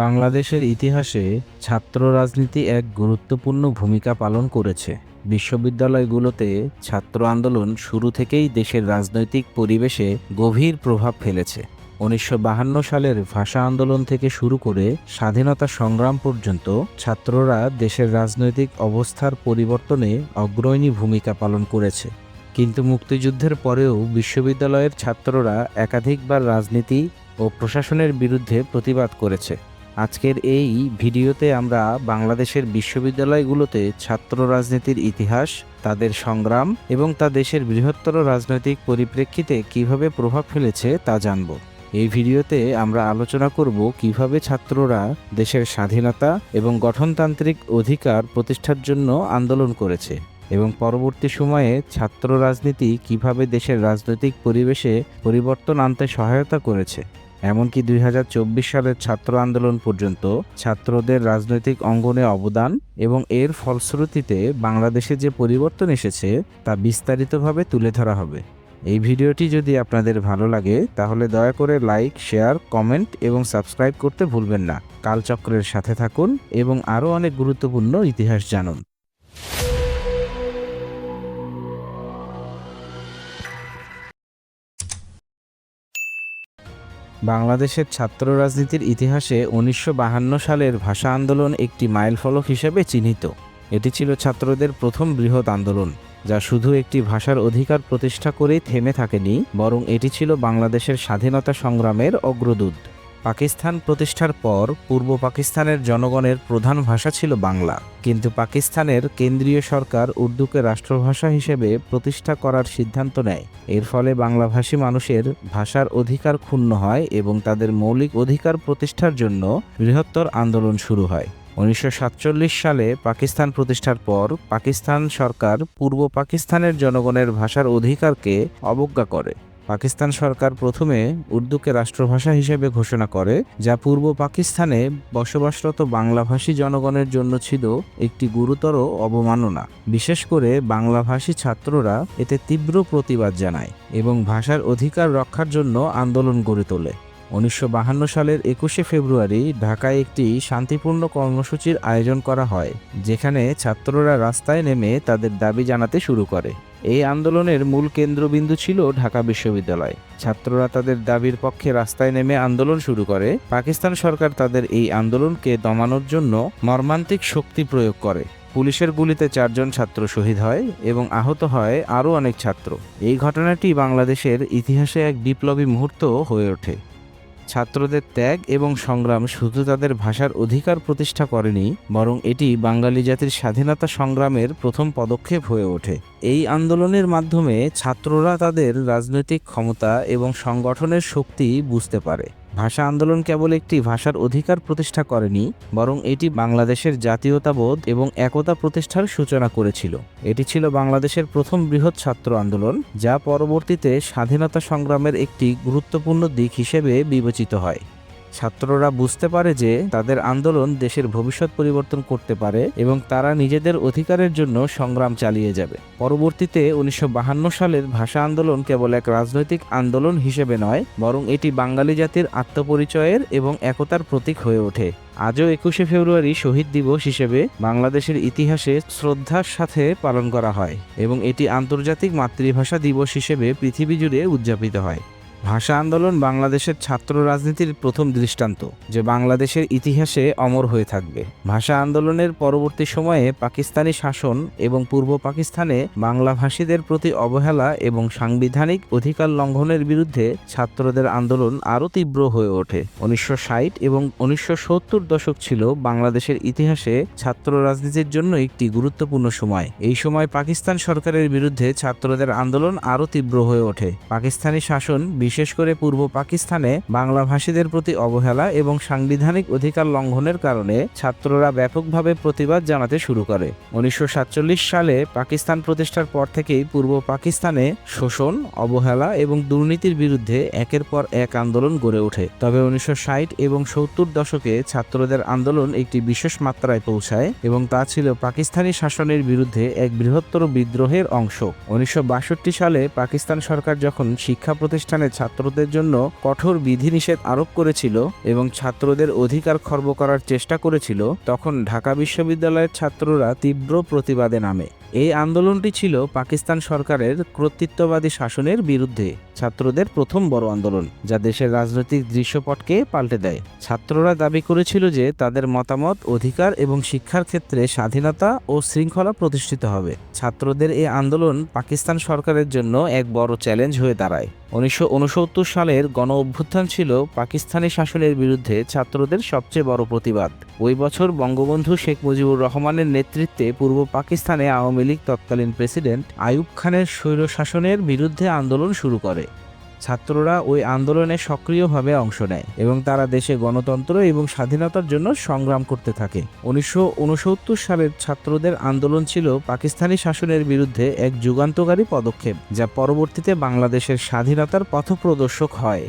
বাংলাদেশের ইতিহাসে ছাত্র রাজনীতি এক গুরুত্বপূর্ণ ভূমিকা পালন করেছে। বিশ্ববিদ্যালয়গুলোতে ছাত্র আন্দোলন শুরু থেকেই দেশের রাজনৈতিক পরিবেশে গভীর প্রভাব ফেলেছে। উনিশশো সালের ভাষা আন্দোলন থেকে শুরু করে স্বাধীনতা সংগ্রাম পর্যন্ত ছাত্ররা দেশের রাজনৈতিক অবস্থার পরিবর্তনে অগ্রণী ভূমিকা পালন করেছে। কিন্তু মুক্তিযুদ্ধের পরেও বিশ্ববিদ্যালয়ের ছাত্ররা একাধিকবার রাজনীতি ও প্রশাসনের বিরুদ্ধে প্রতিবাদ করেছে। আজকের এই ভিডিওতে আমরা বাংলাদেশের বিশ্ববিদ্যালয়গুলোতে ছাত্র রাজনীতির ইতিহাস, তাদের সংগ্রাম এবং তা দেশের বৃহত্তর রাজনৈতিক পরিপ্রেক্ষিতে কীভাবে প্রভাব ফেলেছে তা জানব। এই ভিডিওতে আমরা আলোচনা করব কীভাবে ছাত্ররা দেশের স্বাধীনতা এবং গঠনতান্ত্রিক অধিকার প্রতিষ্ঠার জন্য আন্দোলন করেছে এবং পরবর্তী সময়ে ছাত্র রাজনীতি কীভাবে দেশের রাজনৈতিক পরিবেশে পরিবর্তন আনতে সহায়তা করেছে। এমনকি দুই হাজার চব্বিশ সালের ছাত্র আন্দোলন পর্যন্ত ছাত্রদের রাজনৈতিক অঙ্গনে অবদান এবং এর ফলশ্রুতিতে বাংলাদেশে যে পরিবর্তন এসেছে তা বিস্তারিতভাবে তুলে ধরা হবে। এই ভিডিওটি যদি আপনাদের ভালো লাগে, তাহলে দয়া করে লাইক, শেয়ার, কমেন্ট এবং সাবস্ক্রাইব করতে ভুলবেন না। কালচক্রের সাথে থাকুন এবং আরও অনেক গুরুত্বপূর্ণ ইতিহাস জানুন। বাংলাদেশের ছাত্র রাজনীতির ইতিহাসে উনিশশো সালের ভাষা আন্দোলন একটি মাইলফলক হিসেবে চিহ্নিত। এটি ছিল ছাত্রদের প্রথম বৃহৎ আন্দোলন, যা শুধু একটি ভাষার অধিকার প্রতিষ্ঠা করেই থেমে থাকেনি, বরং এটি ছিল বাংলাদেশের স্বাধীনতা সংগ্রামের অগ্রদূত। পাকিস্তান প্রতিষ্ঠার পর পূর্ব পাকিস্তানের জনগণের প্রধান ভাষা ছিল বাংলা। কিন্তু পাকিস্তানের কেন্দ্রীয় সরকার উর্দুকে রাষ্ট্রভাষা হিসেবে প্রতিষ্ঠা করার সিদ্ধান্ত নেয়। এর ফলে বাংলাভাষী মানুষের ভাষার অধিকার ক্ষুণ্ণ হয় এবং তাদের মৌলিক অধিকার প্রতিষ্ঠার জন্য বৃহত্তর আন্দোলন শুরু হয়। উনিশশো সাতচল্লিশ সালে পাকিস্তান প্রতিষ্ঠার পর পাকিস্তান সরকার পূর্ব পাকিস্তানের জনগণের ভাষার অধিকারকে অবজ্ঞা করে। পাকিস্তান সরকার প্রথমে উর্দুকে রাষ্ট্রভাষা হিসেবে ঘোষণা করে, যা পূর্ব পাকিস্তানে বসবাসরত বাংলাভাষী জনগণের জন্য ছিল একটি গুরুতর অবমাননা। বিশেষ করে বাংলাভাষী ছাত্ররা এতে তীব্র প্রতিবাদ জানায় এবং ভাষার অধিকার রক্ষার জন্য আন্দোলন গড়ে তোলে। উনিশশো সালের একুশে ফেব্রুয়ারি ঢাকায় একটি শান্তিপূর্ণ কর্মসূচির আয়োজন করা হয়, যেখানে ছাত্ররা রাস্তায় নেমে তাদের দাবি জানাতে শুরু করে। এই আন্দোলনের মূল কেন্দ্রবিন্দু ছিল ঢাকা বিশ্ববিদ্যালয়। ছাত্ররা তাদের দাবির পক্ষে রাস্তায় নেমে আন্দোলন শুরু করে। পাকিস্তান সরকার তাদের এই আন্দোলনকে দমানোর জন্য মর্মান্তিক শক্তি প্রয়োগ করে। পুলিশের গুলিতে চারজন ছাত্র শহীদ হয় এবং আহত হয় আরও অনেক ছাত্র। এই ঘটনাটি বাংলাদেশের ইতিহাসে এক বিপ্লবী মুহূর্ত হয়ে ওঠে। ছাত্রদের ত্যাগ এবং সংগ্রাম শুধু তাদের ভাষার অধিকার প্রতিষ্ঠা করেনি, বরং এটি বাঙালি জাতির স্বাধীনতা সংগ্রামের প্রথম পদক্ষেপ হয়ে ওঠে। এই আন্দোলনের মাধ্যমে ছাত্ররা তাদের রাজনৈতিক ক্ষমতা এবং সংগঠনের শক্তি বুঝতে পারে। ভাষা আন্দোলন কেবল একটি ভাষার অধিকার প্রতিষ্ঠা করেনি, বরং এটি বাংলাদেশের জাতীয়তাবোধ এবং একতা প্রতিষ্ঠার সূচনা করেছিল। এটি ছিল বাংলাদেশের প্রথম বৃহৎ ছাত্র আন্দোলন, যা পরবর্তীতে স্বাধীনতা সংগ্রামের একটি গুরুত্বপূর্ণ দিক হিসেবে বিবেচিত হয়। ছাত্ররা বুঝতে পারে যে তাদের আন্দোলন দেশের ভবিষ্যৎ পরিবর্তন করতে পারে এবং তারা নিজেদের অধিকারের জন্য সংগ্রাম চালিয়ে যাবে। পরবর্তীতে উনিশশো সালের ভাষা আন্দোলন কেবল এক রাজনৈতিক আন্দোলন হিসেবে নয়, বরং এটি বাঙালি জাতির আত্মপরিচয়ের এবং একতার প্রতীক হয়ে ওঠে। আজও একুশে ফেব্রুয়ারি শহীদ দিবস হিসেবে বাংলাদেশের ইতিহাসে শ্রদ্ধার সাথে পালন করা হয় এবং এটি আন্তর্জাতিক মাতৃভাষা দিবস হিসেবে পৃথিবী জুড়ে উদযাপিত হয়। ভাষা আন্দোলন বাংলাদেশের ছাত্র রাজনীতির প্রথম দৃষ্টান্ত, যে বাংলাদেশের ইতিহাসে অমর হয়ে থাকবে। ভাষা আন্দোলনের পরবর্তী সময়ে পাকিস্তানি শাসন এবং পূর্ব পাকিস্তানে বাংলাভাষীদের প্রতি অবহেলা এবং সাংবিধানিক অধিকার লঙ্ঘনের বিরুদ্ধে ছাত্রদের আন্দোলন আরও তীব্র হয়ে ওঠে। উনিশশো ষাট এবং উনিশশো সত্তর দশক ছিল বাংলাদেশের ইতিহাসে ছাত্র রাজনীতির জন্য একটি গুরুত্বপূর্ণ সময়। এই সময় পাকিস্তান সরকারের বিরুদ্ধে ছাত্রদের আন্দোলন আরও তীব্র হয়ে ওঠে। পাকিস্তানি শাসন বিশেষ করে পূর্ব পাকিস্তানে বাংলা ভাষীদের প্রতি অবহেলা এবং সাংবিধানিক অধিকার লঙ্ঘনের কারণে ছাত্ররা ব্যাপকভাবে প্রতিবাদ জানাতে শুরু করে। উনিশশো সাতচল্লিশ সালে পাকিস্তান প্রতিষ্ঠার পর থেকেই পূর্ব পাকিস্তানে শোষণ, অবহেলা এবং দুর্নীতির বিরুদ্ধে একের পর এক আন্দোলন গড়ে ওঠে। তবে উনিশশো ষাট এবং সত্তর দশকে ছাত্রদের আন্দোলন একটি বিশেষ মাত্রায় পৌঁছায় এবং তা ছিল পাকিস্তানি শাসনের বিরুদ্ধে এক বৃহত্তর বিদ্রোহের অংশ। উনিশশো বাষট্টি সালে পাকিস্তান সরকার যখন শিক্ষা প্রতিষ্ঠানে ছাত্রদের জন্য কঠোর বিধিনিষেধ আরোপ করেছিল এবং ছাত্রদের অধিকার খর্ব করার চেষ্টা করেছিল, তখন ঢাকা বিশ্ববিদ্যালয়ের ছাত্ররা তীব্র প্রতিবাদে নামে। এই আন্দোলনটি ছিল পাকিস্তান সরকারের কর্তৃত্ববাদী শাসনের বিরুদ্ধে ছাত্রদের প্রথম বড় আন্দোলন, যা দেশের রাজনৈতিক দৃশ্যপটকে পাল্টে দেয়। ছাত্ররা দাবি করেছিল যে তাদের মতামত, অধিকার এবং শিক্ষার ক্ষেত্রে স্বাধীনতা ও শৃঙ্খলা প্রতিষ্ঠিত হবে। ছাত্রদের এই আন্দোলন পাকিস্তান সরকারের জন্য এক বড় চ্যালেঞ্জ হয়ে দাঁড়ায়। উনিশশো উনসত্তর সালের গণ অভ্যুত্থান ছিল পাকিস্তানি শাসনের বিরুদ্ধে ছাত্রদের সবচেয়ে বড় প্রতিবাদ। ওই বছর বঙ্গবন্ধু শেখ মুজিবুর রহমানের নেতৃত্বে পূর্ব পাকিস্তানে আওয়ামী লীগ তৎকালীন প্রেসিডেন্ট আইয়ুব খানের স্বৈর শাসনের বিরুদ্ধে আন্দোলন শুরু করে। ছাত্ররা ওই আন্দোলনে সক্রিয়ভাবে অংশ নেয় এবং তারা দেশে গণতন্ত্র এবং স্বাধীনতার জন্য সংগ্রাম করতে থাকে। উনিশশো ঊনসত্তর সালের ছাত্রদের আন্দোলন ছিল পাকিস্তানি শাসনের বিরুদ্ধে এক যুগান্তকারী পদক্ষেপ, যা পরবর্তীতে বাংলাদেশের স্বাধীনতার পথপ্রদর্শক হয়।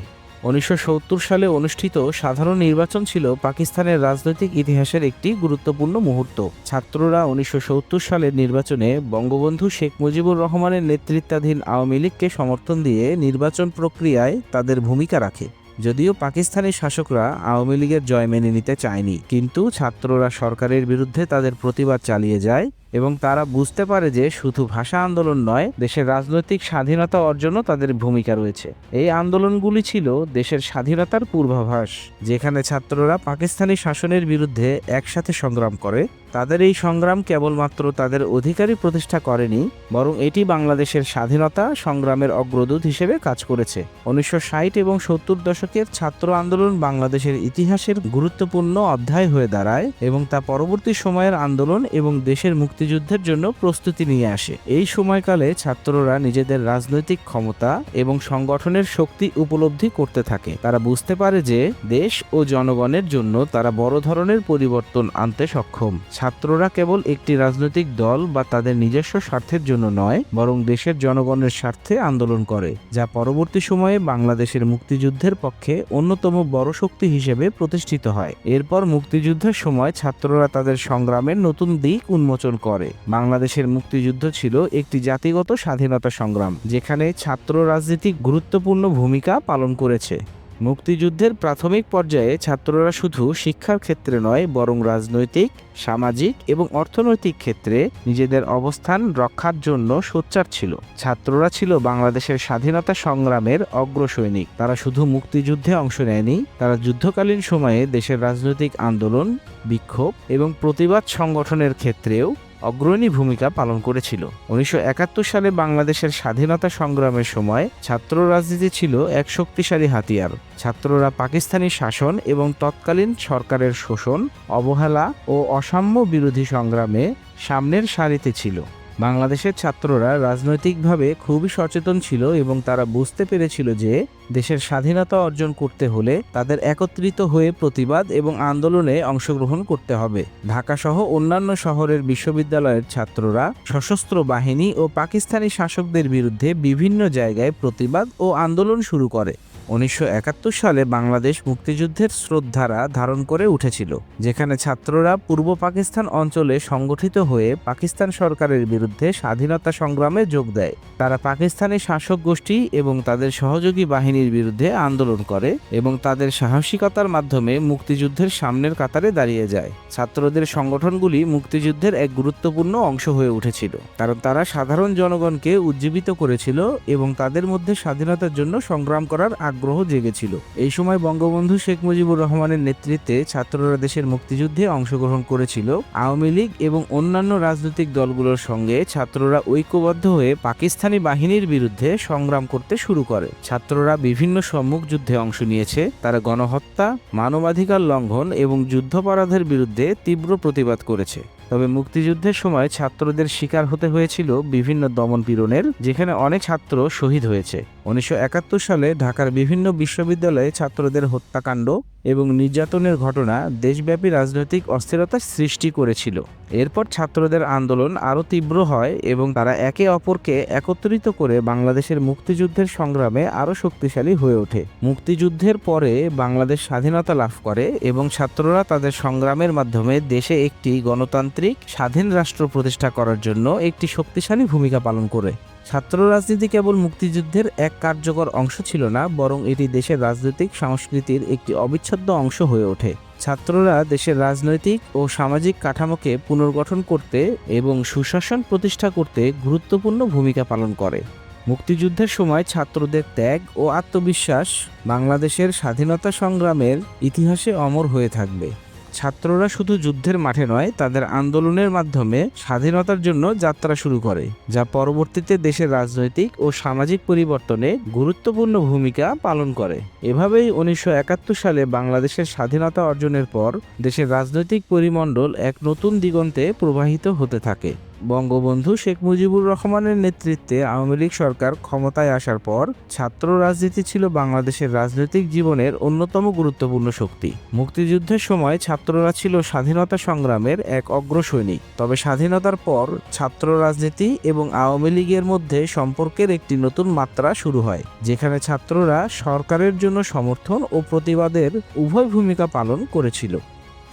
উনিশশো সত্তর সালে অনুষ্ঠিত সাধারণ নির্বাচন ছিল পাকিস্তানের রাজনৈতিক ইতিহাসের একটি গুরুত্বপূর্ণ মুহূর্ত। ছাত্ররা উনিশশো সত্তর সালের নির্বাচনে বঙ্গবন্ধু শেখ মুজিবুর রহমানের নেতৃত্বাধীন আওয়ামী লীগকে সমর্থন দিয়ে নির্বাচন প্রক্রিয়ায় তাদের ভূমিকা রাখে। যদিও পাকিস্তানি শাসকরা আওয়ামী লীগের জয় মেনে নিতে চায়নি, কিন্তু ছাত্ররা সরকারের বিরুদ্ধে তাদের প্রতিবাদ চালিয়ে যায় এবং তারা বুঝতে পারে যে শুধু ভাষা আন্দোলন নয়, দেশের রাজনৈতিক স্বাধীনতা অর্জনও তাদের ভূমিকা রয়েছে। এই আন্দোলনগুলি ছিল দেশের স্বাধীনতার পূর্বাভাস, যেখানে ছাত্ররা পাকিস্তানি শাসনের বিরুদ্ধে একসাথে সংগ্রাম করে। তাদের এই সংগ্রাম কেবলমাত্র তাদের অধিকারী প্রতিষ্ঠা করেনি, বরং এটি বাংলাদেশের স্বাধীনতা সংগ্রামের অগ্রদূত হিসেবে কাজ করেছে। উনিশশো ষাট এবং সত্তর দশকের ছাত্র আন্দোলন বাংলাদেশের ইতিহাসের গুরুত্বপূর্ণ অধ্যায় হয়ে দাঁড়ায় এবং তা পরবর্তী সময়ের আন্দোলন এবং দেশের মুক্তিযুদ্ধের জন্য প্রস্তুতি নিয়ে আসে। এই সময়কালে ছাত্ররা নিজেদের রাজনৈতিক ক্ষমতা এবং সংগঠনের শক্তি উপলব্ধি করতে থাকে। তারা বুঝতে পারে যে দেশ ও জনগণের জন্য তারা বড় ধরনের পরিবর্তন আনতে সক্ষম। ছাত্ররা কেবল একটি রাজনৈতিক দল বা তাদের নিজস্ব স্বার্থের জন্য নয়, বরং দেশের জনগণের স্বার্থে আন্দোলন করে, যা পরবর্তী সময়ে বাংলাদেশের মুক্তিযুদ্ধের পক্ষে অন্যতম বড় শক্তি হিসেবে প্রতিষ্ঠিত হয়। এরপর মুক্তিযুদ্ধের সময় ছাত্ররা তাদের সংগ্রামের নতুন দিক উন্মোচন করে। বাংলাদেশের মুক্তিযুদ্ধ ছিল একটি জাতিগত স্বাধীনতা সংগ্রাম, যেখানে ছাত্র রাজনীতিক গুরুত্বপূর্ণ ভূমিকা পালন করেছে। মুক্তিযুদ্ধের প্রাথমিক পর্যায়ে ছাত্ররা শুধু শিক্ষার ক্ষেত্রে নয়, বরং রাজনৈতিক, সামাজিক এবং অর্থনৈতিক ক্ষেত্রে নিজেদের অবস্থান রক্ষার জন্য সোচ্চার ছিল। ছাত্ররা ছিল বাংলাদেশের স্বাধীনতা সংগ্রামের অগ্রসৈনিক। তারা শুধু মুক্তিযুদ্ধে অংশ নেয়নি, তারা যুদ্ধকালীন সময়ে দেশের রাজনৈতিক আন্দোলন, বিক্ষোভ এবং প্রতিবাদ সংগঠনের ক্ষেত্রেও অগ্রণী ভূমিকা পালন করেছিল। উনিশশো একাত্তর সালে বাংলাদেশের স্বাধীনতা সংগ্রামের সময় ছাত্র রাজনীতি ছিল এক শক্তিশালী হাতিয়ার। ছাত্ররা পাকিস্তানি শাসন এবং তৎকালীন সরকারের শোষণ, অবহেলা ও অসাম্য বিরোধী সংগ্রামে সামনের সারিতে ছিল। বাংলাদেশের ছাত্ররা রাজনৈতিকভাবে খুবই সচেতন ছিল এবং তারা বুঝতে পেরেছিল যে দেশের স্বাধীনতা অর্জন করতে হলে তাদের একত্রিত হয়ে প্রতিবাদ এবং আন্দোলনে অংশগ্রহণ করতে হবে। ঢাকা সহ অন্যান্য শহরের বিশ্ববিদ্যালয়ের ছাত্ররা সশস্ত্র বাহিনী ও পাকিস্তানি শাসকদের বিরুদ্ধে বিভিন্ন জায়গায় প্রতিবাদ ও আন্দোলন শুরু করে। উনিশশো একাত্তর সালে বাংলাদেশ মুক্তিযুদ্ধের শ্রদ্ধারা ধারণ করে উঠেছিল, যেখানে ছাত্ররা পূর্ব পাকিস্তান অঞ্চলে সংগঠিত হয়ে পাকিস্তান সরকারের বিরুদ্ধে স্বাধীনতা সংগ্রামে যোগ দেয়। তারা পাকিস্তানি শাসক গোষ্ঠী এবং তাদের সহযোগী বাহিনীর বিরুদ্ধে আন্দোলন করে এবং তাদের সাহসিকতার মাধ্যমে মুক্তিযুদ্ধের সামনের কাতারে দাঁড়িয়ে যায়। ছাত্রদের সংগঠনগুলি মুক্তিযুদ্ধের এক গুরুত্বপূর্ণ অংশ হয়ে উঠেছিল, কারণ তারা সাধারণ জনগণকে উজ্জীবিত করেছিল এবং তাদের মধ্যে স্বাধীনতার জন্য সংগ্রাম করার আগ্রহ জেগেছিল। এই সময় বঙ্গবন্ধু শেখ মুজিবুর রহমানের নেতৃত্বে ছাত্ররা দেশের মুক্তিযুদ্ধে অংশগ্রহণ করেছিল। আওয়ামী লীগ এবং অন্যান্য রাজনৈতিক দলগুলোর সঙ্গে ছাত্ররা ঐক্যবদ্ধ হয়ে পাকিস্তানি বাহিনীর বিরুদ্ধে সংগ্রাম করতে শুরু করে। ছাত্ররা বিভিন্ন সম্মুখ যুদ্ধে অংশ নিয়েছে। তারা গণহত্যা, মানবাধিকার লঙ্ঘন এবং যুদ্ধাপরাধের বিরুদ্ধে তীব্র প্রতিবাদ করেছে। তবে মুক্তিযুদ্ধের সময় ছাত্রদের শিকার হতে হয়েছিল বিভিন্ন দমন পীড়নের, যেখানে অনেক ছাত্র শহীদ হয়েছে। উনিশশো একাত্তর সালে ঢাকার বিভিন্ন বিশ্ববিদ্যালয়ে ছাত্রদের হত্যাকাণ্ড এবং নির্যাতনের ঘটনা দেশব্যাপী রাজনৈতিক অস্থিরতার সৃষ্টি করেছিল। এরপর ছাত্রদের আন্দোলন আরও তীব্র হয় এবং তারা একে অপরকে একত্রিত করে বাংলাদেশের মুক্তিযুদ্ধের সংগ্রামে আরও শক্তিশালী হয়ে ওঠে। মুক্তিযুদ্ধের পরে বাংলাদেশ স্বাধীনতা লাভ করে এবং ছাত্ররা তাদের সংগ্রামের মাধ্যমে দেশে একটি গণতান্ত্রিক স্বাধীন রাষ্ট্র প্রতিষ্ঠা করার জন্য একটি শক্তিশালী ভূমিকা পালন করে। ছাত্র রাজনীতি কেবল মুক্তিযুদ্ধের এক কার্যকর অংশ ছিল না, বরং এটি দেশের রাজনৈতিক সংস্কৃতির একটি অবিচ্ছেদ্য অংশ হয়ে ওঠে। ছাত্ররা দেশের রাজনৈতিক ও সামাজিক কাঠামোকে পুনর্গঠন করতে এবং সুশাসন প্রতিষ্ঠা করতে গুরুত্বপূর্ণ ভূমিকা পালন করে। মুক্তিযুদ্ধের সময় ছাত্রদের ত্যাগ ও আত্মবিশ্বাস বাংলাদেশের স্বাধীনতা সংগ্রামের ইতিহাসে অমর হয়ে থাকবে। ছাত্ররা শুধু যুদ্ধের মাঠে নয়, তাদের আন্দোলনের মাধ্যমে স্বাধীনতার জন্য যাত্রা শুরু করে, যা পরবর্তীতে দেশের রাজনৈতিক ও সামাজিক পরিবর্তনে গুরুত্বপূর্ণ ভূমিকা পালন করে। এভাবেই উনিশশো একাত্তর সালে বাংলাদেশের স্বাধীনতা অর্জনের পর দেশের রাজনৈতিক পরিমণ্ডল এক নতুন দিগন্তে প্রবাহিত হতে থাকে। বঙ্গবন্ধু শেখ মুজিবুর রহমানের নেতৃত্বে আওয়ামী লীগ সরকার ক্ষমতায় আসার পর ছাত্র রাজনীতি ছিল বাংলাদেশের রাজনৈতিক জীবনের অন্যতম গুরুত্বপূর্ণ শক্তি। মুক্তিযুদ্ধের সময় ছাত্ররা ছিল স্বাধীনতা সংগ্রামের এক অগ্রসৈনিক। তবে স্বাধীনতার পর ছাত্র রাজনীতি এবং আওয়ামী লীগের মধ্যে সম্পর্কের একটি নতুন মাত্রা শুরু হয়, যেখানে ছাত্ররা সরকারের জন্য সমর্থন ও প্রতিবাদের উভয় ভূমিকা পালন করেছিল।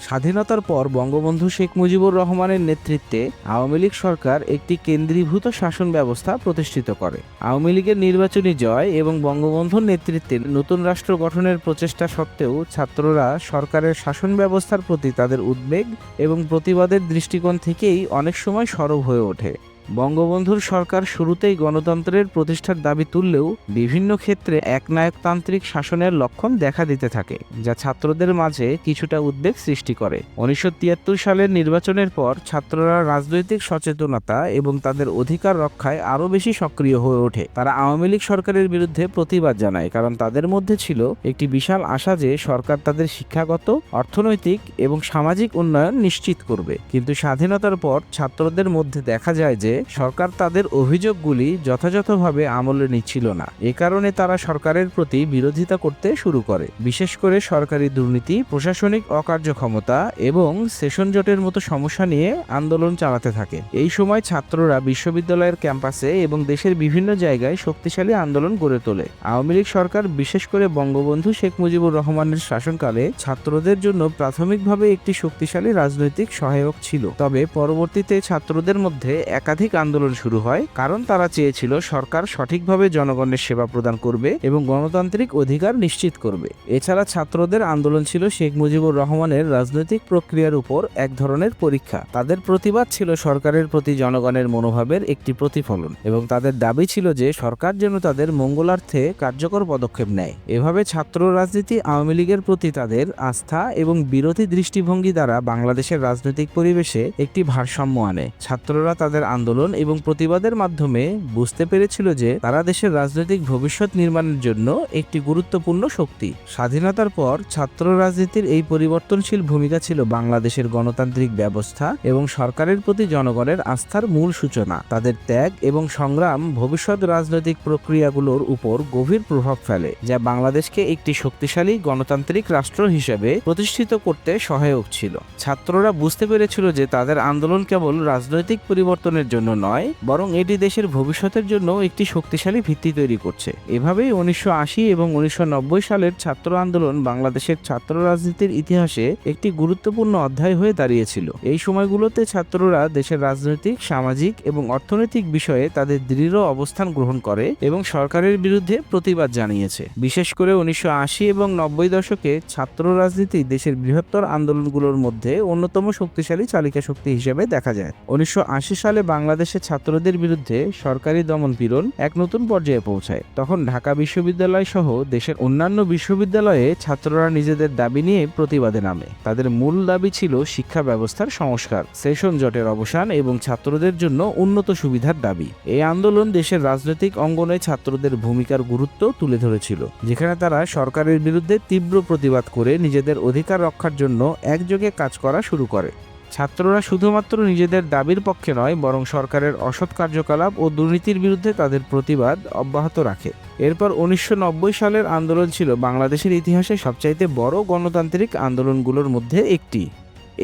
স্বাধীনতার পর বঙ্গবন্ধু শেখ মুজিবুর রহমানের নেতৃত্বে আওয়ামী লীগ সরকার একটি কেন্দ্রীভূত শাসন ব্যবস্থা প্রতিষ্ঠিত করে। আওয়ামী লীগের নির্বাচনী জয় এবং বঙ্গবন্ধুর নেতৃত্বে নতুন রাষ্ট্র গঠনের প্রচেষ্টা সত্ত্বেও ছাত্ররা সরকারের শাসন ব্যবস্থার প্রতি তাদের উদ্বেগ এবং প্রতিবাদের দৃষ্টিকোণ থেকেই অনেক সময় সরব হয়ে ওঠে। বঙ্গবন্ধুর সরকার শুরুতেই গণতন্ত্রের প্রতিষ্ঠার দাবি তুললেও বিভিন্ন ক্ষেত্রে একনায়কতান্ত্রিক শাসনের লক্ষণ দেখা দিতে থাকে, যা ছাত্রদের মাঝে কিছুটা উদ্বেগ সৃষ্টি করে। উনিশশো তিয়াত্তর সালের নির্বাচনের পর ছাত্ররা রাজনৈতিক সচেতনতা এবং তাদের অধিকার রক্ষায় আরও বেশি সক্রিয় হয়ে ওঠে। তারা আওয়ামী লীগ সরকারের বিরুদ্ধে প্রতিবাদ জানায়, কারণ তাদের মধ্যে ছিল একটি বিশাল আশা যে সরকার তাদের শিক্ষাগত, অর্থনৈতিক এবং সামাজিক উন্নয়ন নিশ্চিত করবে। কিন্তু স্বাধীনতার পর ছাত্রদের মধ্যে দেখা যায় যে সরকার তাদের অভিযোগগুলি যথাযথভাবে আমলে নিচ্ছিল না। এ কারণে তারা সরকারের প্রতি বিরোধিতা করতে শুরু করে। বিশেষ করে সরকারি দুর্নীতি, প্রশাসনিক অকার্যক্ষমতা এবং সেশন জটের মতো সমস্যা নিয়ে আন্দোলন চালাতে থাকে। এই সময় ছাত্ররা বিশ্ববিদ্যালয়ের ক্যাম্পাসে এবং দেশের বিভিন্ন জায়গায় শক্তিশালী আন্দোলন গড়ে তোলে। আওয়ামী লীগ সরকার, বিশেষ করে বঙ্গবন্ধু শেখ মুজিবুর রহমানের শাসনকালে, ছাত্রদের জন্য প্রাথমিকভাবে একটি শক্তিশালী রাজনৈতিক সহায়ক ছিল। তবে পরবর্তীতে ছাত্রদের মধ্যে একাধিক আন্দোলন শুরু হয় কারণ তারা চেয়েছিল সরকার সঠিকভাবে জনগণের সেবা প্রদান করবে এবং গণতান্ত্রিক অধিকার নিশ্চিত করবে। এছাড়া ছাত্রদের আন্দোলন ছিল শেখ মুজিবুর রহমানের রাজনৈতিক প্রক্রিয়ার উপর এক ধরনের পরীক্ষা। তাদের প্রতিবাদ ছিল সরকারের প্রতি জনগণের মনোভাবের একটি প্রতিফলন এবং তাদের দাবি ছিল যে সরকার যেন তাদের মঙ্গলার্থে কার্যকর পদক্ষেপ নেয়। এভাবে ছাত্র রাজনীতি আওয়ামী লীগের প্রতি তাদের আস্থা এবং বিরোধী দৃষ্টিভঙ্গি দ্বারা বাংলাদেশের রাজনৈতিক পরিবেশে একটি ভারসাম্য আনে। ছাত্ররা তাদের আন্দোলন এবং প্রতিবাদের মাধ্যমে বুঝতে পেরেছিল যে তারা দেশের রাজনৈতিক ভবিষ্যৎ নির্মাণের জন্য একটি গুরুত্বপূর্ণ শক্তি। স্বাধীনতার পর ছাত্র রাজনীতির এই পরিবর্তনশীল ভূমিকা ছিল বাংলাদেশের গণতান্ত্রিক ব্যবস্থা এবং সরকারের প্রতি জনগণের আস্থার মূল সূচনা। তাদের ত্যাগ এবং সংগ্রাম ভবিষ্যৎ রাজনৈতিক প্রক্রিয়াগুলোর উপর গভীর প্রভাব ফেলে, যা বাংলাদেশকে একটি শক্তিশালী গণতান্ত্রিক রাষ্ট্র হিসেবে প্রতিষ্ঠিত করতে সহায়ক ছিল। ছাত্ররা বুঝতে পেরেছিল যে তাদের আন্দোলন কেবল রাজনৈতিক পরিবর্তনের জন্য নয়, বরং এটি দেশের ভবিষ্যতের জন্য একটি শক্তিশালী ভিত্তি তৈরি করছে। এভাবেই উনিশশো আশি এবং উনিশশো নব্বই সালের ছাত্র আন্দোলন বাংলাদেশের ছাত্র রাজনীতির ইতিহাসে একটি গুরুত্বপূর্ণ অধ্যায় হয়ে দাঁড়িয়েছিল। এই সময়গুলোতে ছাত্ররা দেশের রাজনৈতিক, সামাজিক এবং অর্থনৈতিক বিষয়ে তাদের দৃঢ় অবস্থান গ্রহণ করে এবং সরকারের বিরুদ্ধে প্রতিবাদ জানিয়েছে। বিশেষ করে উনিশশো আশি এবং নব্বই দশকে ছাত্র রাজনীতি দেশের বৃহত্তর আন্দোলনগুলোর মধ্যে অন্যতম শক্তিশালী চালিকা শক্তি হিসেবে দেখা যায়। উনিশশো আশি সালে বাংলাদেশের ছাত্রদের বিরুদ্ধে সরকারি দমন পীড়ন এক নতুন পর্যায়ে পৌঁছায়। তখন ঢাকা বিশ্ববিদ্যালয় সহ দেশের অন্যান্য বিশ্ববিদ্যালয়ে ছাত্ররা নিজেদের দাবি নিয়ে প্রতিবাদে নামে। তাদের মূল দাবি ছিল শিক্ষা ব্যবস্থার সংস্কার, সেশন জটের অবসান এবং ছাত্রদের জন্য উন্নত সুবিধার দাবি। এই আন্দোলন দেশের রাজনৈতিক অঙ্গনে ছাত্রদের ভূমিকার গুরুত্ব তুলে ধরেছিল, যেখানে তারা সরকারের বিরুদ্ধে তীব্র প্রতিবাদ করে নিজেদের অধিকার রক্ষার জন্য একযোগে কাজ করা শুরু করে। ছাত্ররা শুধুমাত্র নিজেদের দাবির পক্ষে নয়, বরং সরকারের অসৎ কার্যকলাপ ও দুর্নীতির বিরুদ্ধে তাদের প্রতিবাদ অব্যাহত রাখে। এরপর উনিশশো নব্বই সালের আন্দোলন ছিল বাংলাদেশের ইতিহাসে সবচাইতে বড় গণতান্ত্রিক আন্দোলনগুলোর মধ্যে একটি।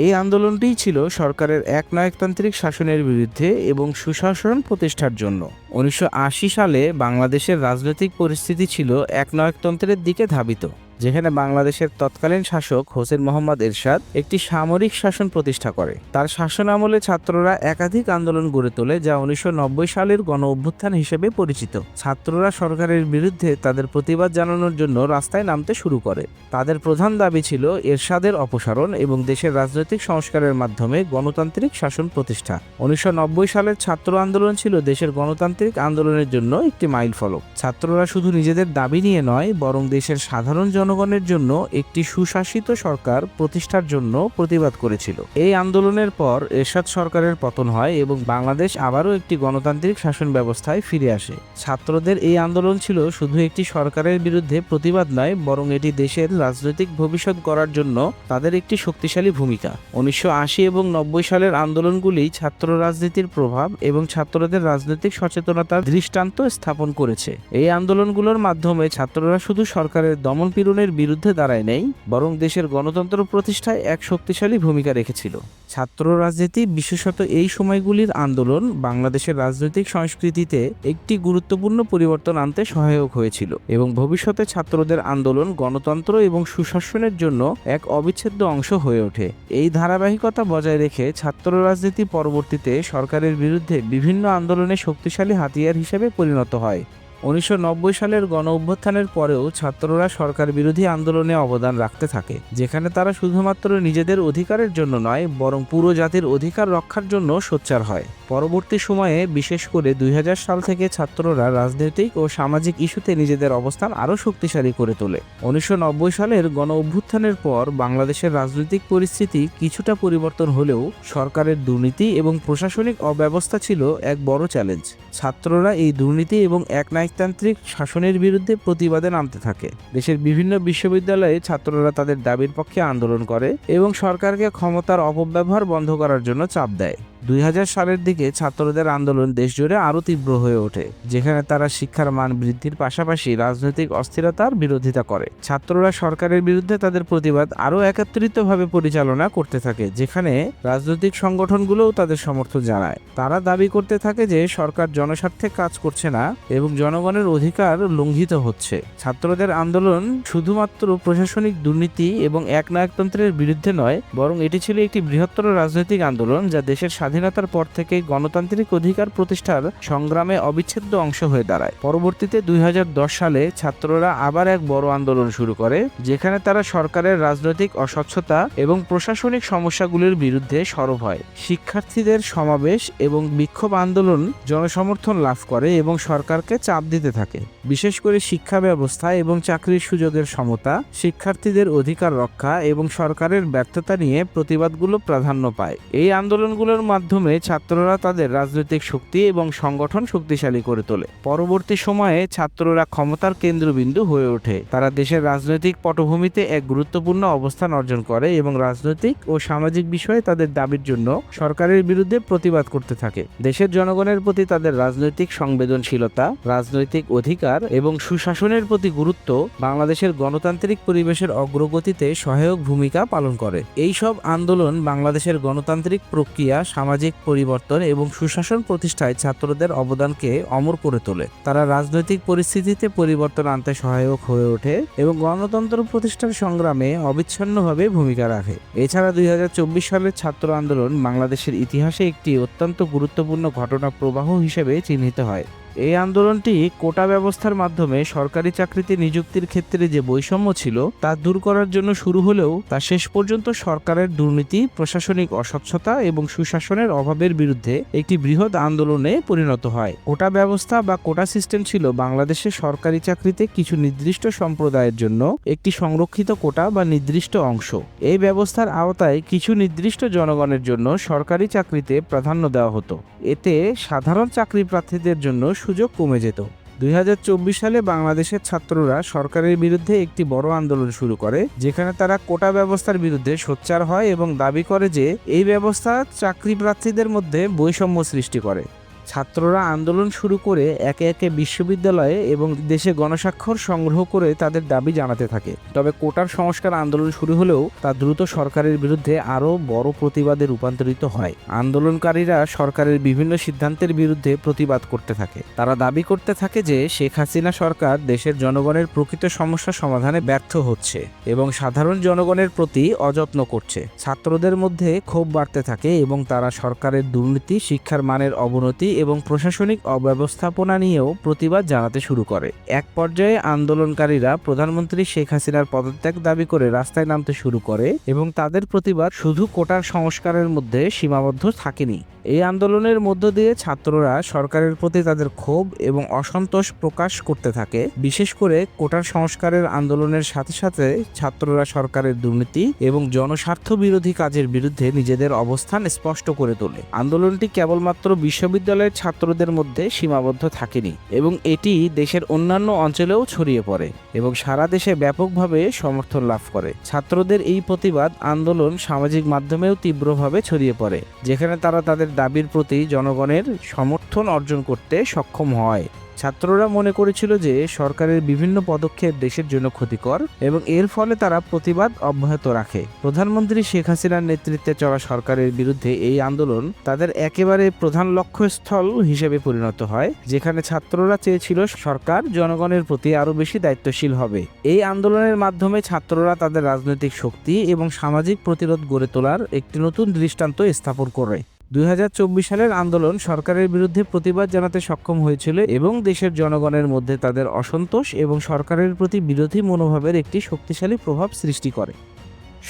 এই আন্দোলনটিই ছিল সরকারের একনায়কতান্ত্রিক শাসনের বিরুদ্ধে এবং সুশাসন প্রতিষ্ঠার জন্য। উনিশশো আশি সালে বাংলাদেশের রাজনৈতিক পরিস্থিতি ছিল একনায়কতন্ত্রের দিকে ধাবিত। যেখানে বাংলাদেশের তৎকালীন শাসক হোসেন মোহাম্মদ এরশাদ একটি সামরিক শাসন প্রতিষ্ঠা করে। তার শাসন আমলে ছাত্ররা একাধিক আন্দোলন গড়ে তোলে যা উনিশশো নব্বই সালের গণ অভ্যুত্থান হিসেবে পরিচিত। ছাত্ররা সরকারের বিরুদ্ধে তাদের প্রতিবাদ জানানোর জন্য রাস্তায় নামতে শুরু করে। তাদের প্রধান দাবি ছিল এরশাদের অপসারণ এবং দেশের রাজনৈতিক সংস্কারের মাধ্যমে গণতান্ত্রিক শাসন প্রতিষ্ঠা। উনিশশো নব্বই সালের ছাত্র আন্দোলন ছিল দেশের গণতান্ত্রিক আন্দোলনের জন্য একটি মাইল ফলক ছাত্ররা শুধু নিজেদের দাবি নিয়ে নয়, বরং দেশের সাধারণ জনগণের জন্য একটি সুশাসিত সরকার প্রতিষ্ঠার জন্য প্রতিবাদ করেছিল। এই আন্দোলনের পর এরশাদ সরকারের পতন হয় এবং বাংলাদেশ আবারও একটি গণতান্ত্রিক শাসন ব্যবস্থায় ফিরে আসে। ছাত্রদের এই আন্দোলন ছিল শুধু একটি সরকারের বিরুদ্ধে প্রতিবাদ নয়, বরং এটি দেশের রাজনৈতিক ভবিষ্যৎ গড়ার জন্য তাদের একটি শক্তিশালী ভূমিকা। উনিশশো আশি এবং নব্বই সালের আন্দোলনগুলি ছাত্র রাজনীতির প্রভাব এবং ছাত্রদের রাজনৈতিক সচেতনতার দৃষ্টান্ত স্থাপন করেছে। এই আন্দোলনগুলোর মাধ্যমে ছাত্ররা শুধু সরকারের দমন পীড়নের বিরুদ্ধে দাঁড়ায় নেই, বরং দেশের গণতন্ত্র প্রতিষ্ঠায় এক শক্তিশালী ভূমিকা রেখেছিল। ছাত্র রাজনীতি বিশেষত এই সময়গুলির আন্দোলন বাংলাদেশের রাজনৈতিক সংস্কৃতিতে একটি গুরুত্বপূর্ণ পরিবর্তন আনতে সহায়ক হয়েছিল এবং ভবিষ্যতে ছাত্রদের আন্দোলন গণতন্ত্র এবং সুশাসনের জন্য এক অবিচ্ছেদ্য অংশ হয়ে ওঠে। এই ধারাবাহিকতা বজায় রেখে ছাত্র রাজনীতি পরবর্তীতে সরকারের বিরুদ্ধে বিভিন্ন আন্দোলনে শক্তিশালী হাতিয়ার হিসেবে পরিণত হয়। উনিশশো নব্বই সালের গণ অভ্যুত্থানের পরেও ছাত্ররা সরকার বিরোধী আন্দোলনে অবদান রাখতে থাকে, যেখানে তারা শুধুমাত্র নিজেদের অধিকারের জন্য নয়, বরং পুরো জাতির অধিকার রক্ষার জন্য সোচ্চার হয়। পরবর্তী সময়ে, বিশেষ করে দুই হাজার সাল থেকে ছাত্ররা রাজনৈতিক ও সামাজিক ইস্যুতে নিজেদের অবস্থান আরও শক্তিশালী করে তোলে। উনিশশো নব্বই সালের গণ অভ্যুত্থানের পর বাংলাদেশের রাজনৈতিক পরিস্থিতি কিছুটা পরিবর্তন হলেও সরকারের দুর্নীতি এবং প্রশাসনিক অব্যবস্থা ছিল এক বড় চ্যালেঞ্জ। ছাত্ররা এই দুর্নীতি এবং একনায়কতান্ত্রিক শাসনের বিরুদ্ধে প্রতিবাদে নামতে থাকে। দেশের বিভিন্ন বিশ্ববিদ্যালয়ে ছাত্ররা তাদের দাবির পক্ষে আন্দোলন করে এবং সরকারকে ক্ষমতার অপব্যবহার বন্ধ করার জন্য চাপ দেয়। দুই হাজার সালের দিকে ছাত্রদের আন্দোলন দেশজুড়ে আরও তীব্র হয়ে ওঠে, যেখানে তারা শিক্ষার মান বৃদ্ধির পাশাপাশি রাজনৈতিক অস্থিরতার বিরোধিতা করে। ছাত্ররা সরকারের বিরুদ্ধে তাদের প্রতিবাদ আরও একত্রিতভাবে পরিচালনা করতে থাকে, যেখানে রাজনৈতিক সংগঠনগুলোও তাদের সমর্থন জানায়। তারা দাবি করতে থাকে যে সরকার জনস্বার্থে কাজ করছে না এবং জনগণের অধিকার লঙ্ঘিত হচ্ছে। ছাত্রদের আন্দোলন শুধুমাত্র প্রশাসনিক দুর্নীতি এবং একনায়কতন্ত্রের বিরুদ্ধে নয়, বরং এটি ছিল একটি বৃহত্তর রাজনৈতিক আন্দোলন যা দেশের স্বাধীনতার পর থেকে গণতান্ত্রিক অধিকার প্রতিষ্ঠার সংগ্রামে অবিচ্ছেদ্য অংশ হয়ে দাঁড়ায়। পরবর্তীতে দুই হাজার দশ সালে ছাত্ররা আবার এক বড় আন্দোলন শুরু করে, যেখানে তারা সরকারের রাজনৈতিক অস্বচ্ছতা এবং প্রশাসনিক সমস্যাগুলির বিরুদ্ধে সরব হয়। শিক্ষার্থীদের সমাবেশ এবং বিক্ষোভ আন্দোলন জনসমর্থন লাভ করে এবং সরকারকে চাপ দিতে থাকে। বিশেষ করে শিক্ষা ব্যবস্থা এবং চাকরির সুযোগের সমতা, শিক্ষার্থীদের অধিকার রক্ষা এবং সরকারের ব্যর্থতা নিয়ে প্রতিবাদগুলো প্রাধান্য পায়। এই আন্দোলনগুলোর মাধ্যমে ছাত্ররা তাদের রাজনৈতিক শক্তি এবং সংগঠন শক্তিশালী করে তোলে। পরবর্তী সময়ে ছাত্ররা ক্ষমতার কেন্দ্রবিন্দু হয়ে ওঠে। তারা দেশের রাজনৈতিক পটভূমিতে এক গুরুত্বপূর্ণ অবস্থান অর্জন করে এবং রাজনৈতিক ও সামাজিক বিষয়ে তাদের দাবির জন্য সরকারের বিরুদ্ধে প্রতিবাদ করতে থাকে। দেশের জনগণের প্রতি তাদের রাজনৈতিক সংবেদনশীলতা, রাজনৈতিক অধিকার এবং সুশাসনের প্রতি গুরুত্ব বাংলাদেশের গণতান্ত্রিক পরিবেশের অগ্রগতিতে সহায়ক ভূমিকা পালন করে। এই সব আন্দোলন বাংলাদেশের গণতান্ত্রিক প্রক্রিয়া সামাজিক পরিবর্তন এবং সুশাসন প্রতিষ্ঠায় ছাত্রদের অবদানকে অমর করে তোলে। তারা রাজনৈতিক পরিস্থিতিতে পরিবর্তন আনতে সহায়ক হয়ে ওঠে এবং গণতন্ত্র প্রতিষ্ঠার সংগ্রামে অবিচ্ছিন্নভাবে ভূমিকা রাখে। এছাড়া দুই হাজার চব্বিশ সালের ছাত্র আন্দোলন বাংলাদেশের ইতিহাসে একটি অত্যন্ত গুরুত্বপূর্ণ ঘটনা প্রবাহ হিসেবে চিহ্নিত হয়। এই আন্দোলনটি কোটা ব্যবস্থার মাধ্যমে সরকারি চাকরিতে নিযুক্তির ক্ষেত্রে যে বৈষম্য ছিল, তা দূর করার জন্য শুরু হলেও তা শেষ পর্যন্ত সরকারের দুর্নীতি, প্রশাসনিক অস্বচ্ছতা এবং সুশাসনের অভাবের বিরুদ্ধে একটি বৃহৎ আন্দোলনে পরিণত হয়। কোটা ব্যবস্থা বা কোটা সিস্টেম ছিল বাংলাদেশের সরকারি চাকরিতে কিছু নির্দিষ্ট সম্প্রদায়ের জন্য একটি সংরক্ষিত কোটা বা নির্দিষ্ট অংশ। এই ব্যবস্থার আওতায় কিছু নির্দিষ্ট জনগণের জন্য সরকারি চাকরিতে প্রাধান্য দেওয়া হতো। এতে সাধারণ চাকরি প্রার্থীদের জন্য সুযোগ কমে যেত। দুই হাজার চব্বিশ সালে বাংলাদেশের ছাত্ররা সরকারের বিরুদ্ধে একটি বড় আন্দোলন শুরু করে, যেখানে তারা কোটা ব্যবস্থার বিরুদ্ধে সোচ্চার হয় এবং দাবি করে যে, এই ব্যবস্থা চাকরি প্রার্থীদের মধ্যে বৈষম্য সৃষ্টি করে। ছাত্ররা আন্দোলন শুরু করে একে একে বিশ্ববিদ্যালয়ে এবং দেশে গণস্বাক্ষর সংগ্রহ করে তাদের দাবি জানাতে থাকে। তবে কোটার সংস্কার আন্দোলন শুরু হলেও তা দ্রুত সরকারের বিরুদ্ধে আরও বড় প্রতিবাদে রূপান্তরিত হয়। আন্দোলনকারীরা সরকারের বিভিন্ন সিদ্ধান্তের বিরুদ্ধে প্রতিবাদ করতে থাকে। তারা দাবি করতে থাকে যে শেখ হাসিনা সরকার দেশের জনগণের প্রকৃত সমস্যা সমাধানে ব্যর্থ হচ্ছে এবং সাধারণ জনগণের প্রতি অযত্ন করছে। ছাত্রদের মধ্যে ক্ষোভ বাড়তে থাকে এবং তারা সরকারের দুর্নীতি, শিক্ষার মানের অবনতি এবং প্রশাসনিক অব্যবস্থাপনা নিয়েও প্রতিবাদ জানাতে শুরু করে। এক পর্যায়ে আন্দোলনকারীরা প্রধানমন্ত্রী শেখ হাসিনার পদত্যাগ দাবি করে রাস্তায় নামতে শুরু করে এবং তাদের প্রতিবাদ শুধু কোটার সংস্কারের মধ্যে সীমাবদ্ধ থাকেনি। এই আন্দোলনের মধ্য দিয়ে ছাত্ররা সরকারের প্রতি তাদের ক্ষোভ এবং অসন্তোষ প্রকাশ করতে থাকে। বিশেষ করে কোটার সংস্কারের আন্দোলনের সাথে সাথে ছাত্ররা সরকারের দুর্নীতি এবং জনস্বার্থ বিরোধী কাজের বিরুদ্ধে নিজেদের অবস্থান স্পষ্ট করে তোলে। আন্দোলনটি কেবলমাত্র বিশ্ববিদ্যালয়ের ছাত্রদের মধ্যে সীমাবদ্ধ থাকেনি এবং এটি দেশের অন্যান্য অঞ্চলেও ছড়িয়ে পড়ে এবং সারা দেশে ব্যাপকভাবে সমর্থন লাভ করে। ছাত্রদের এই প্রতিবাদ আন্দোলন সামাজিক মাধ্যমেও তীব্রভাবে ছড়িয়ে পড়ে, যেখানে তারা তাদের দাবির প্রতি জনগণের সমর্থন অর্জন করতে সক্ষম হয়। ছাত্ররা মনে করেছিল যে সরকারের বিভিন্ন পদক্ষেপ দেশের জন্য ক্ষতিকর এবং এর ফলে তারা প্রতিবাদ অব্যাহত রাখে। প্রধানমন্ত্রী শেখ হাসিনার নেতৃত্বে চলা সরকারের বিরুদ্ধে এই আন্দোলন তাদের একেবারে প্রধান লক্ষ্যস্থল হিসেবে পরিণত হয়, যেখানে ছাত্ররা চেয়েছিল সরকার জনগণের প্রতি আরও বেশি দায়িত্বশীল হবে। এই আন্দোলনের মাধ্যমে ছাত্ররা তাদের রাজনৈতিক শক্তি এবং সামাজিক প্রতিরোধ গড়ে তোলার একটি নতুন দৃষ্টান্ত স্থাপন করে। দুই হাজার চব্বিশ সালের আন্দোলন সরকারের বিরুদ্ধে প্রতিবাদ জানাতে সক্ষম হয়েছিল এবং দেশের জনগণের মধ্যে তাদের অসন্তোষ এবং সরকারের প্রতি বিরোধী মনোভাবের একটি শক্তিশালী প্রভাব সৃষ্টি করে।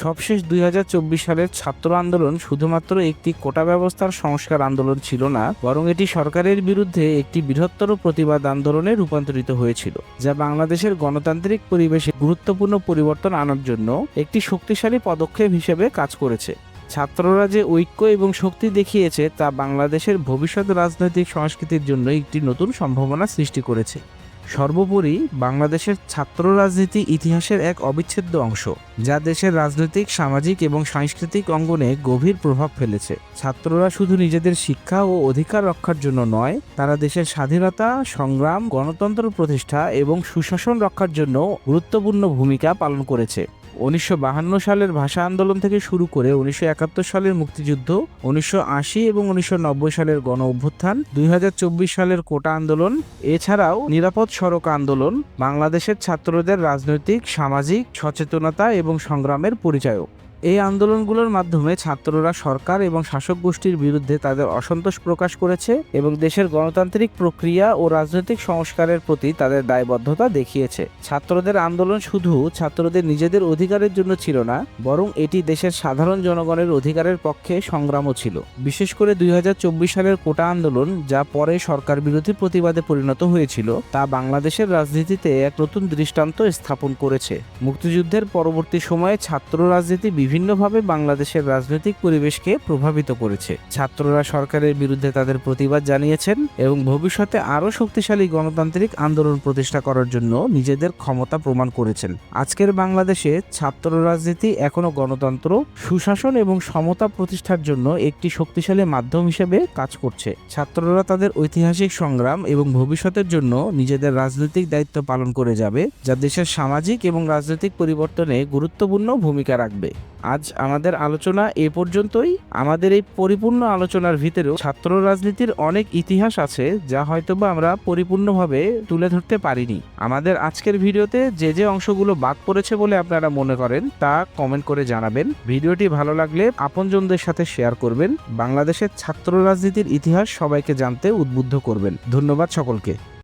সবশেষ দুই হাজার চব্বিশ সালের ছাত্র আন্দোলন শুধুমাত্র একটি কোটা ব্যবস্থার সংস্কার আন্দোলন ছিল না, বরং এটি সরকারের বিরুদ্ধে একটি বৃহত্তর প্রতিবাদ আন্দোলনে রূপান্তরিত হয়েছিল, যা বাংলাদেশের গণতান্ত্রিক পরিবেশে গুরুত্বপূর্ণ পরিবর্তন আনার জন্য একটি শক্তিশালী পদক্ষেপ হিসেবে কাজ করেছে। ছাত্ররা যে ঐক্য এবং শক্তি দেখিয়েছে তা বাংলাদেশের ভবিষ্যৎ রাজনৈতিক সংস্কৃতির জন্য একটি নতুন সম্ভাবনা সৃষ্টি করেছে। সর্বোপরি বাংলাদেশের ছাত্র রাজনীতি ইতিহাসের এক অবিচ্ছেদ্য অংশ, যা দেশের রাজনৈতিক, সামাজিক এবং সাংস্কৃতিক অঙ্গনে গভীর প্রভাব ফেলেছে। ছাত্ররা শুধু নিজেদের শিক্ষা ও অধিকার রক্ষার জন্য নয়, তারা দেশের স্বাধীনতা, সংগ্রাম, গণতন্ত্র প্রতিষ্ঠা এবং সুশাসন রক্ষার জন্য গুরুত্বপূর্ণ ভূমিকা পালন করেছে। উনিশশো সালের ভাষা আন্দোলন থেকে শুরু করে উনিশশো একাত্তর সালের মুক্তিযুদ্ধ, উনিশশো আশি এবং উনিশশো নব্বই সালের গণ অভ্যুত্থান, দুই হাজার চব্বিশ সালের কোটা আন্দোলন, এছাড়াও নিরাপদ সড়ক আন্দোলন, বাংলাদেশের ছাত্রদের রাজনৈতিক, সামাজিক সচেতনতা এবং সংগ্রামের পরিচয়ক। এই আন্দোলনগুলোর মাধ্যমে ছাত্ররা সরকার এবং শাসক গোষ্ঠীর বিরুদ্ধে তাদের অসন্তোষ প্রকাশ করেছে এবং দেশের গণতান্ত্রিক প্রক্রিয়া ও রাজনৈতিক সংস্কারের প্রতি তাদের দায়বদ্ধতা দেখিয়েছে। ছাত্রদের আন্দোলন শুধু ছাত্রদের নিজেদের অধিকারের জন্য ছিল না, বরং এটি দেশের সাধারণ জনগণের অধিকারের পক্ষে সংগ্রামও ছিল। বিশেষ করে দুই হাজার চব্বিশ সালের কোটা আন্দোলন, যা পরে সরকার বিরোধী প্রতিবাদে পরিণত হয়েছিল, তা বাংলাদেশের রাজনীতিতে এক নতুন দৃষ্টান্ত স্থাপন করেছে। মুক্তিযুদ্ধের পরবর্তী সময়ে ছাত্র রাজনীতি বিভিন্নভাবে বাংলাদেশের রাজনৈতিক পরিবেশকে প্রভাবিত করেছে। ছাত্ররা সরকারের বিরুদ্ধে তাদের প্রতিবাদ জানিয়েছেন এবং ভবিষ্যতে আরও শক্তিশালী গণতান্ত্রিক আন্দোলন প্রতিষ্ঠা করার জন্য নিজেদের ক্ষমতা প্রমাণ করেছেন। আজকের বাংলাদেশে ছাত্র রাজনীতি এখনও গণতন্ত্র, সুশাসন এবং সমতা প্রতিষ্ঠার জন্য একটি শক্তিশালী মাধ্যম হিসেবে কাজ করছে। ছাত্ররা তাদের ঐতিহাসিক সংগ্রাম এবং ভবিষ্যতের জন্য নিজেদের রাজনৈতিক দায়িত্ব পালন করে যাবে, যা দেশের সামাজিক এবং রাজনৈতিক পরিবর্তনে গুরুত্বপূর্ণ ভূমিকা রাখবে। আজ আমাদের আলোচনা এ পর্যন্তই। আমাদের এই পরিপূর্ণ আলোচনার ভিতরেও ছাত্র রাজনীতির অনেক ইতিহাস আছে, যা হয়তোবা আমরা পরিপূর্ণভাবে তুলে ধরতে পারিনি। আমাদের আজকের ভিডিওতে যে যে অংশগুলো বাদ পড়েছে বলে আপনারা মনে করেন, তা কমেন্ট করে জানাবেন। ভিডিওটি ভালো লাগলে আপনজনদের সাথে শেয়ার করবেন। বাংলাদেশের ছাত্র রাজনীতির ইতিহাস সবাইকে জানতে উদ্বুদ্ধ করবেন। ধন্যবাদ সকলকে।